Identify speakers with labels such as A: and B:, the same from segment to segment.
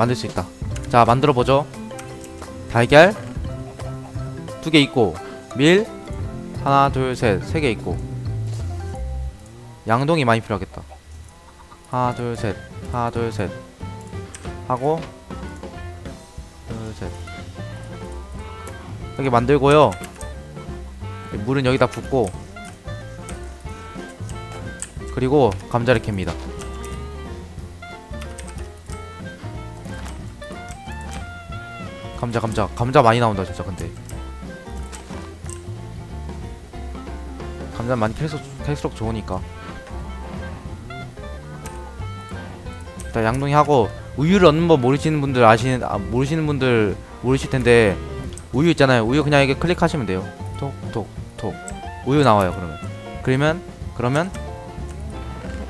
A: 만들 수 있다. 자 만들어 보죠. 달걀 두 개 있고 밀 하나 둘 셋 세 개 있고. 양동이 많이 필요하겠다. 하나 둘 셋 하나 둘 셋. 하고 둘 셋. 이렇게 만들고요. 물은 여기다 붓고 그리고 감자를 캡니다 감자 감자. 감자 많이 나온다 진짜 근데. 감자 많이 캘수록, 캘수록 좋으니까. 일단 양동이 하고 우유를 얻는 법 모르시는 분들 아시는 아, 모르시는 분들 모르실 텐데 우유 있잖아요. 우유 그냥 이게 클릭하시면 돼요. 톡톡톡. 우유 나와요 그러면. 그러면 그러면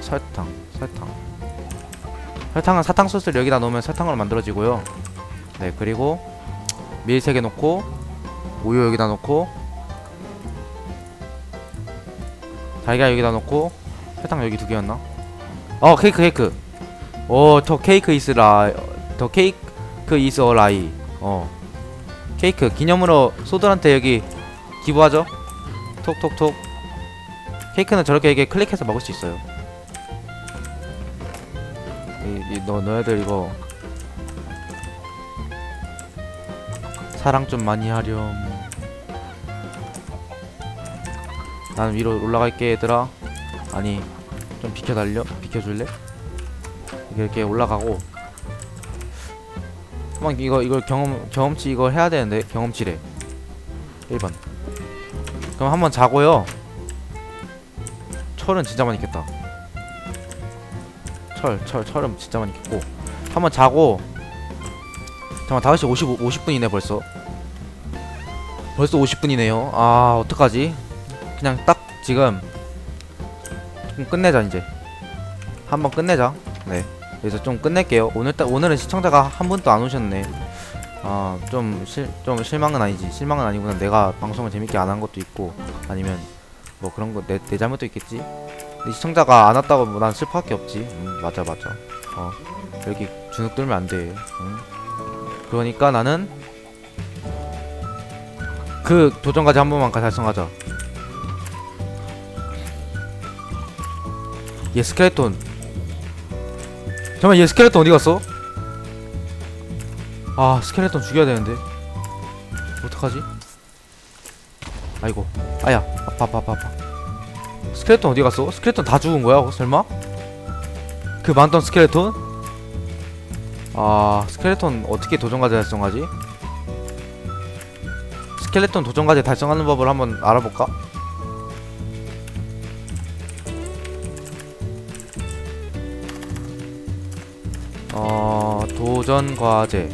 A: 설탕 설탕. 설탕은 사탕 소스를 여기다 넣으면 설탕으로 만들어지고요. 네 그리고 밀 3개 넣고 우유 여기다 넣고 달걀 여기다 넣고 설탕 여기 두 개였나? 어 케이크 케이크. 어더 케이크 이스라 더 케이크 이스 어 라이 어. 케이크 기념으로 소들한테 여기 기부하죠? 톡톡톡. 케이크는 저렇게 이게 클릭해서 먹을 수 있어요. 이, 이, 너, 너희들 이거 사랑 좀 많이 하렴. 난 위로 올라갈게 얘들아. 아니 좀 비켜달려? 비켜줄래? 이렇게, 올라가고. 한번 이거 이걸 경험 경험치 이거 해야 되는데 경험치래. 1번. 그럼 한번 자고요. 철은 진짜 많이 깼다. 철, 철, 철은 진짜 많이 깼고. 한번 자고 잠깐만 5시 55, 50분이네 벌써. 벌써 50분이네요. 아 어떡하지? 그냥 딱 지금 좀 끝내자 이제. 한번 끝내자. 네. 그래서 좀 끝낼게요. 오늘 딱 오늘은 시청자가 한 분도 안 오셨네. 아좀 실 좀 실망은 아니지. 실망은 아니구나. 내가 방송을 재밌게 안 한 것도 있고 아니면 뭐 그런 거내 내 잘못도 있겠지? 근데 시청자가 안 왔다고 뭐 난 슬퍼할 게 없지. 음, 맞아 맞아. 어 여기 주눅 들면 안돼. 응? 그러니까 나는 그 도전까지 한 번만 달성하자 얘 스켈레톤 잠깐만 얘 스켈레톤 어디 갔어? 아 스켈레톤 죽여야 되는데 어떡하지? 아이고 아야 아파 아파 아파 스켈레톤 어디 갔어? 스켈레톤 다 죽은 거야 설마? 그 많던 스켈레톤? 아 스켈레톤 어떻게 도전과제 달성하지? 스켈레톤 도전과제 달성하는 법을 한번 알아볼까? 어 도전과제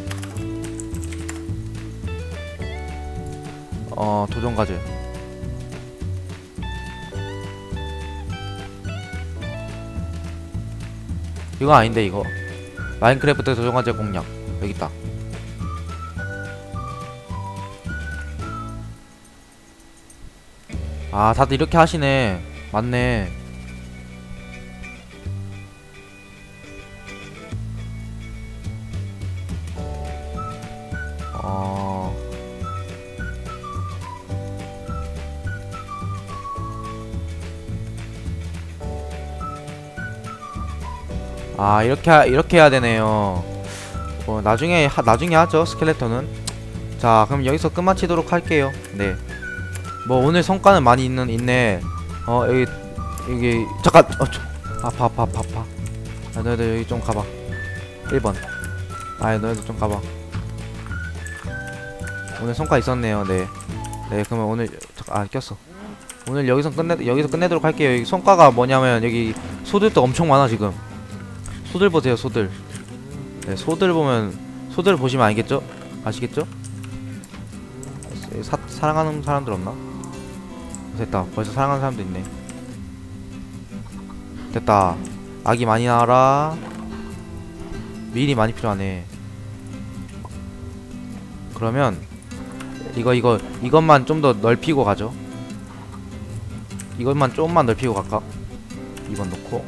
A: 어 도전과제 이거 아닌데 이거 마인크래프트 도전과제 공략 여기 있다. 아 다들 이렇게 하시네. 맞네. 아 이렇게 하- 이렇게 해야 되네요. 어 나중에 하, 나중에 하죠 스켈레톤은. 자 그럼 여기서 끝마치도록 할게요. 네. 뭐 오늘 성과는 많이 있는 있네. 어 여기 여기 잠깐 어 저, 아파 아파 아파 아파. 아, 너희들 여기 좀 가봐. 1번. 아 너희들 좀 가봐. 오늘 성과 있었네요. 네. 네 그러면 오늘 잠깐 아 꼈어. 오늘 여기서 끝내 여기서 끝내도록 할게요. 여기 성과가 뭐냐면 여기 소들도 엄청 많아 지금. 소들 보세요 소들 네 소들 보면 소들 보시면 알겠죠? 아시겠죠? 사, 사랑하는 사람들 없나? 됐다 벌써 사랑하는 사람도 있네 됐다 아기 많이 나와라 밀이 많이 필요하네 그러면 이거 이거 이것만 좀 더 넓히고 가죠 이것만 조금만 넓히고 갈까? 2번 넣고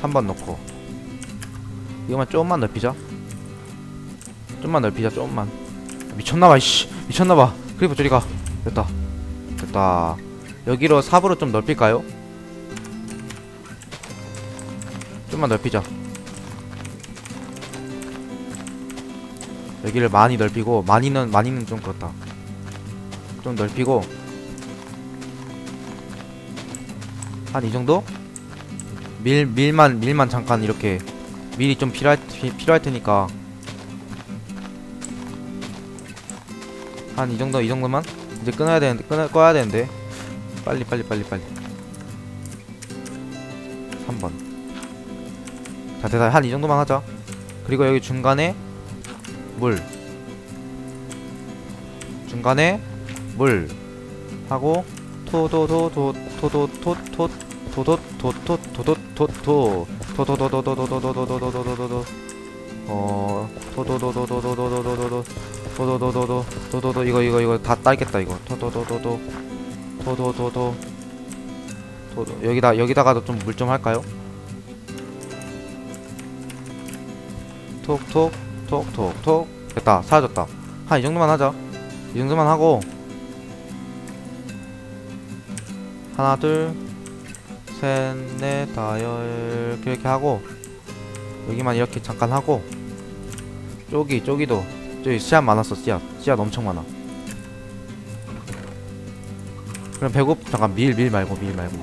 A: 3번 넣고 이거만 조금만 넓히자. 좀만 넓히자 좀만. 미쳤나봐 이씨. 미쳤나봐. 크리퍼 저리가. 됐다. 됐다. 여기로 삽으로 좀 넓힐까요? 좀만 넓히자. 여기를 많이 넓히고 많이는 많이는 좀 그렇다. 좀 넓히고. 한 이 정도? 밀 밀만 밀만 잠깐 이렇게 밀이 좀 필요할 피, 필요할 테니까. 한 이 정도 이 정도만? 이제 끊어야 되는데 끊어 꺼야 되는데. 빨리 빨리 빨리 빨리. 3번. 자 대단 한이 정도만 하자. 그리고 여기 중간에 물. 중간에 물. 하고 토도도도 토도토토 토도토토토토토토 토도도도도도도도도도도도도도 어 토도도도도도도도도도 토도도 도도 토도도 이거 이거 이거 다 딸겠다 이거 토도도도도 토도도도 토도 여기다 여기다가도 좀 물 좀 할까요? 톡톡 톡톡 톡 됐다 사라졌다 한 이 정도만 하자 이 정도만 하고 하나 둘 셋 넷 다여 이렇게 이렇게 하고 여기만 이렇게 잠깐 하고 쪼기 쪼기도. 저기 씨앗 많았어 씨앗 씨앗 엄청 많아. 그럼 배고 잠깐 밀 밀 말고 밀 말고.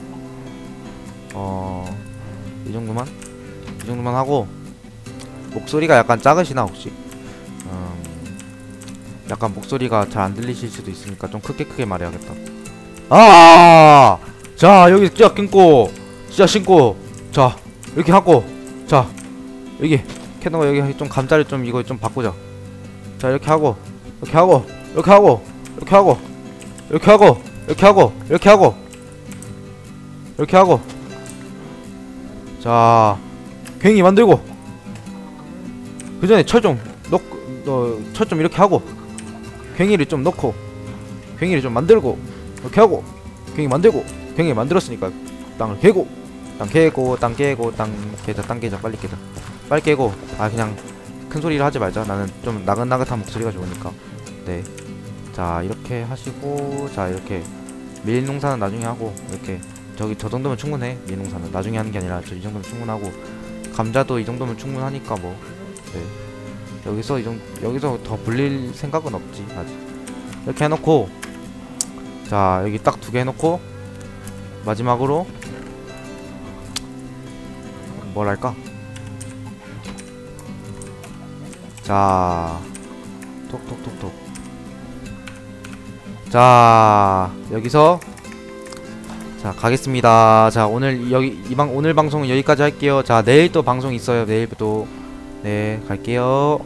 A: 어 이 정도만? 이 정도만 하고 목소리가 약간 작으시나 혹시? 음, 약간 목소리가 잘 안 들리실 수도 있으니까 좀 크게 크게 말해야겠다. 아! 자 여기 씨앗 끊고 씨앗 신고. 자 이렇게 하고. 자 여기 캐논 여기 좀 감자를 좀 이거 좀 바꾸자. 자 이렇게 하고 이렇게 하고 이렇게 하고 이렇게 하고 이렇게 하고 이렇게 하고 이렇게 하고 이렇게 하고. 자 괭이 만들고. 그 전에 철 좀 넣고 철 좀 이렇게 하고. 괭이를 좀 넣고 괭이를 좀 만들고 이렇게 하고 괭이 만들고 괭이 만들었으니까 땅을 개고 땅 개고 땅 개고 땅 깨자 땅 깨자 빨리 깨자. 빨리 깨고 아 그냥 큰 소리를 하지 말자. 나는 좀 나긋나긋한 목소리가 좋으니까. 네 자 이렇게 하시고 자 이렇게 밀 농사는 나중에 하고 이렇게 저기 저 정도면 충분해. 밀 농사는. 나중에 하는 게 아니라 저 이 정도면 충분하고 감자도 이 정도면 충분하니까 뭐. 네. 여기서 이 정도 여기서 더 불릴 생각은 없지 아직. 이렇게 해놓고 자 여기 딱 두 개 해놓고 마지막으로 뭐랄까? 자 톡톡톡톡. 자 여기서 자 가겠습니다. 자 오늘 여기 이방 오늘 방송은 여기까지 할게요. 자 내일 또 방송 있어요. 내일 또 네 갈게요